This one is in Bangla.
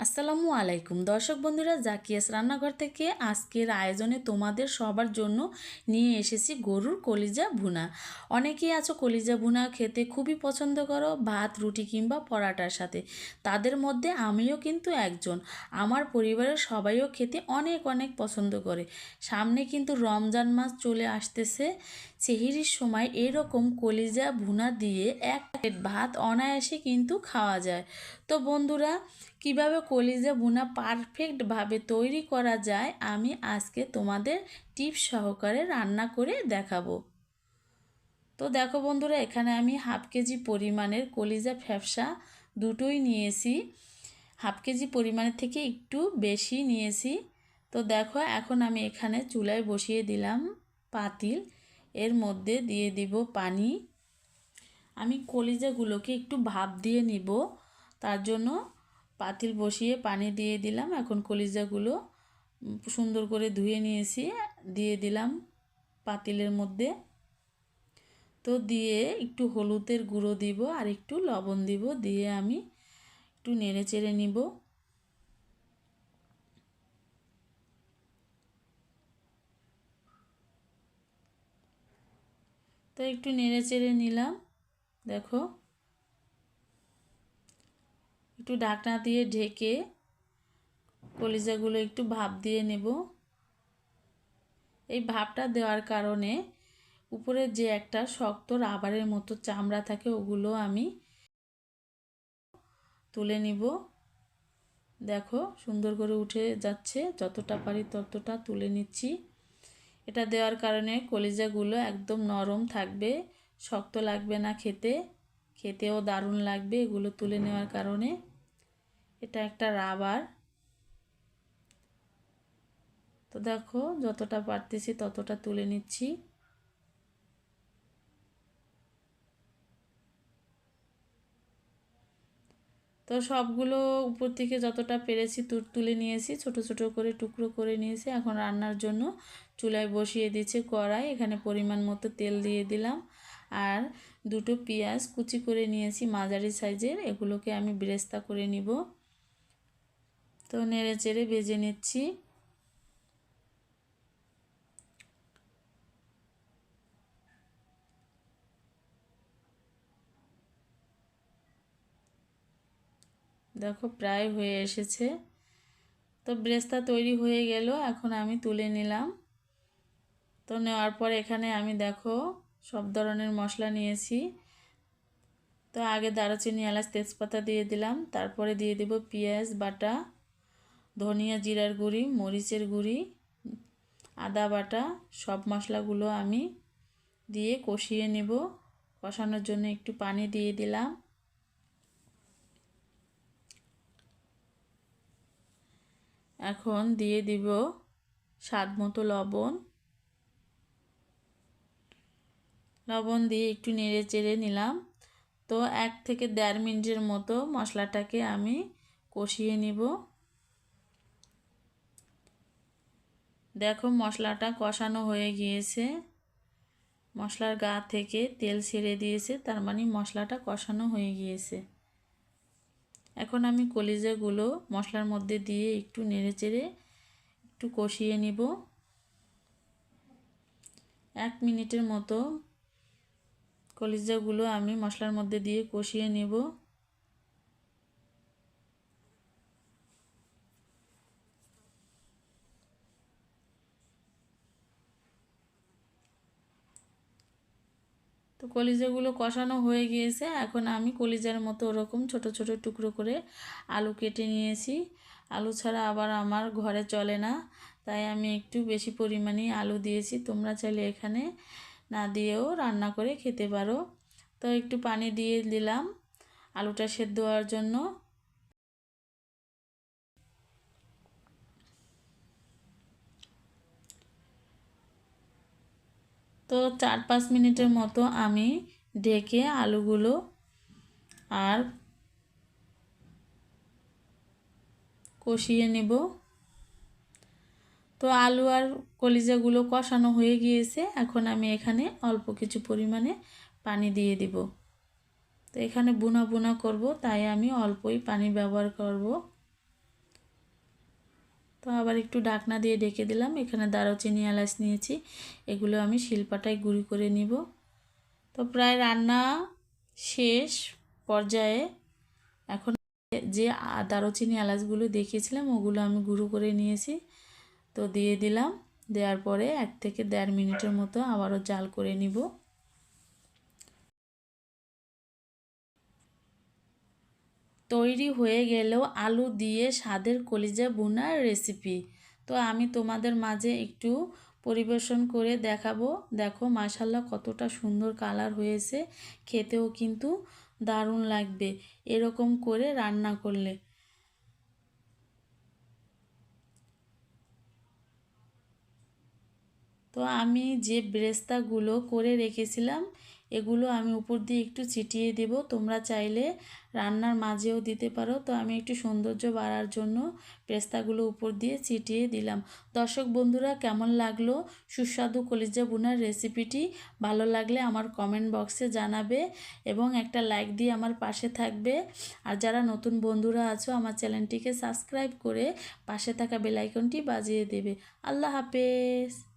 আসসালামু আলাইকুম। দর্শক বন্ধুরা, জাকিয়াস রান্নাঘর থেকে আজকের আয়োজনে তোমাদের সবার জন্য নিয়ে এসেছি গরুর কলিজা ভুনা। অনেকেই আছো কলিজা ভুনা খেতে খুবই পছন্দ করো, ভাত, রুটি কিংবা পরাটার সাথে। তাদের মধ্যে আমিও কিন্তু একজন। আমার পরিবারের সবাইও খেতে অনেক অনেক পছন্দ করে। সামনে কিন্তু রমজান মাস চলে আসতেছে। সেহিরির সময় এরকম কলিজা ভুনা দিয়ে এক প্লেট ভাত অনায়াসে কিন্তু খাওয়া যায়। তো বন্ধুরা, কীভাবে কলিজা বুনা পারফেক্টভাবে তৈরি করা যায়, আমি আজকে তোমাদের টিপস সহকারে রান্না করে দেখাবো। তো দেখো বন্ধুরা, এখানে আমি হাফ কেজি পরিমাণের কলিজা ফ্যাপসা দুটোই নিয়েছি। হাফ কেজি পরিমাণের থেকে একটু বেশি নিয়েছি। তো দেখো, এখন আমি এখানে চুলায় বসিয়ে দিলাম পাতিল। এর মধ্যে দিয়ে দিব পানি। আমি কলিজাগুলোকে একটু ভাপ দিয়ে নিব। তার জন্য পাতিল বসিয়ে পানি দিয়ে দিলাম। এখন কলিজাগুলো সুন্দর করে ধুয়ে নিয়েছি। দিয়ে দিলাম পাতিলের মধ্যে। তো দিয়ে একটু হলুদের গুঁড়ো দিব আর একটু লবণ দিব। দিয়ে আমি একটু নেড়ে চেড়ে নিব। তো একটু নেড়ে চেড়ে নিলাম, দেখো। একটু ঢাকনা দিয়ে ঢেকে কলিজাগুলো একটু ভাপ দিয়ে নেব। এই ভাপটা দেওয়ার কারণে উপরে যে একটা শক্ত রাবারের মতো চামড়া থাকে, ওগুলো আমি তুলে নিব। দেখো, সুন্দর করে উঠে যাচ্ছে, যতটা পারি ততটা তুলে নিচ্ছি। এটা দেওয়ার কারণে কলিজাগুলো একদম নরম থাকবে, শক্ত লাগবে না খেতে, খেতেও দারুণ লাগবে এগুলো তুলে নেওয়ার কারণে। এটা একটা রাবার। তো দেখো, যতটা পারতেছি ততটা তুলে নিচ্ছি। তো সবগুলো উপর থেকে যতটা পেরেছি তুলে নিয়েছি, ছোট ছোট করে টুকরো করে নিয়েছি। এখন রান্নার জন্য চুলায় বসিয়ে দিয়েছি কড়াই, এখানে পরিমাণ মতো তেল দিয়ে দিলাম। আর দুটো পেঁয়াজ কুচি করে নিয়েছি, মাঝারি সাইজের, এগুলোকে আমি ব্রেস্তা করে নিব। তো নেড়ে চেড়ে ভেজে নিচ্ছি। দেখো, প্রায় হয়ে এসেছে। তো ব্রেস্তা তৈরি হয়ে গেল, এখন আমি তুলে নিলাম। তো নেওয়ার পর এখানে আমি দেখো সব ধরনের মশলা নিয়েছি। তো আগে দারুচিনি, এলাচ, তেজপাতা দিয়ে দিলাম। তারপরে দিয়ে দেব পেঁয়াজ, বাটা, ধনিয়া জিরার গুঁড়ি, মরিচের গুঁড়ি, আদা বাটা, সব মশলাগুলো আমি দিয়ে কষিয়ে নেব। কষানোর জন্য একটু পানি দিয়ে দিলাম। এখন দিয়ে দিব স্বাদ মতো লবণ। লবণ দিয়ে একটু নেড়ে চেড়ে নিলাম। তো এক থেকে দেড় মিনিটের মতো মশলাটাকে আমি কষিয়ে নিব। দেখো মশলাটা কষানো হয়ে গিয়েছে। মশলার গা থেকে তেল ছেড়ে দিয়েছে, তার মানে মশলাটা কষানো হয়ে গিয়েছে। এখন আমি কলিজাগুলো মশলার মধ্যে দিয়ে একটু নেড়ে চেড়ে একটু কষিয়ে নিব। এক মিনিটের মতো কলিজাগুলো আমি মশলার মধ্যে দিয়ে কষিয়ে নেব। তো কলিজাগুলো কষানো হয়ে গিয়েছে। এখন আমি কলিজার মতো ওরকম ছোট ছোট টুকরো করে আলু কেটে নিয়েছি। আলু ছাড়া আবার আমার ঘরে চলে না, তাই আমি একটু বেশি পরিমাণে আলু দিয়েছি। তোমরা চাইলে এখানে না দিয়েও রান্না করে খেতে পারো। তো একটু পানি দিয়ে দিলাম আলুটা সেদ্ধ হওয়ার জন্য। তো চার পাঁচ মিনিটের মতো আমি ঢেকে আলুগুলো আর কষিয়ে নেব। তো আলু আর কলিজাগুলো কষানো হয়ে গিয়েছে, এখন আমি এখানে অল্প কিছু পরিমাণে পানি দিয়ে দিব। তো এখানে বুনা বুনা করব, তাই আমি অল্পই পানি ব্যবহার করব। তো আবার একটু ডাকনা দিয়ে ডেকে দিলাম, এখানে দারুচিনি এলাচ নিয়েছি, এগুলো আমি শিলপাটায় গুঁড়ি করে নিব। তো প্রায় রান্না শেষ পর্যায়ে এখন যে দারুচিনি এলাচগুলো দেখিয়েছিলাম, ওগুলো আমি গুঁড়ো করে নিয়েছি। তো দিয়ে দিলাম। দেওয়ার পরে এক থেকে দেড় মিনিটের মতো আবারও জাল করে নিব। তৈরি হয়ে গেল আলু দিয়ে স্বাদের কলিজা বোনার রেসিপি। তো আমি তোমাদের মাঝে একটু পরিবেশন করে দেখাবো। দেখো মাশাল্লাহ কতটা সুন্দর কালার হয়েছে। খেতেও কিন্তু দারুণ লাগবে এরকম করে রান্না করলে। তো আমি যে ব্রেস্তাগুলো করে রেখেছিলাম, এগুলো আমি উপর দিয়ে একটু ছিটিয়ে দেব। তোমরা চাইলে রান্নার মাঝেও দিতে পারো। তো আমি একটু সৌন্দর্য বাড়ার জন্য পেস্তাগুলো উপর দিয়ে ছিটিয়ে দিলাম। দর্শক বন্ধুরা, কেমন লাগল সুস্বাদু কলিজা বুনার রেসিপিটি? ভালো লাগলে আমার কমেন্ট বক্সে জানাবে এবং একটা লাইক দিয়ে আমার পাশে থাকবে। আর যারা নতুন বন্ধুরা আছো, আমার চ্যানেলটিকে সাবস্ক্রাইব করে পাশে থাকা বেলাইকনটি বাজিয়ে দেবে। আল্লাহ হাফেজ।